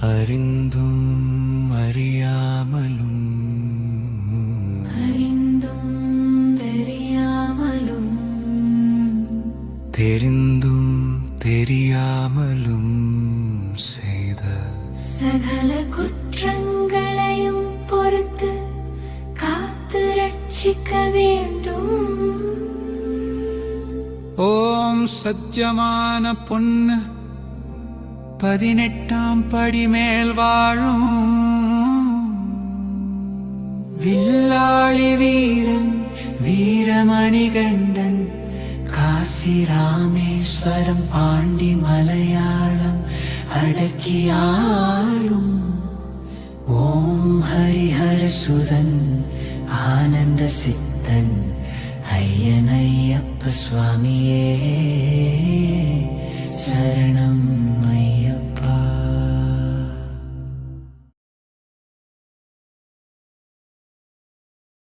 அறிந்தும் அறியாமலும். அறிந்தும் தெரியாமலும். தெரிந்தும் தெரியாமலும் செய்த சகல குற்றங்களையும் பொறுத்து காத்து ரட்சிக்க வேண்டும். ஓம் சத்தியமான பொண்ணு പതിനെട്ടാം പടിമേൽ വാഴും. വില്ലാളി വീരൻ വീരമണികണ്ഠൻ കാശി രാമേശ്വരം പാണ്ടി മലയാളം അടക്കിയാളും. ഓം ഹരിഹരസുതൻ ആനന്ദ സിദ്ധൻ അയ്യനയ്യപ്പ സ്വാമിയേ ശരണം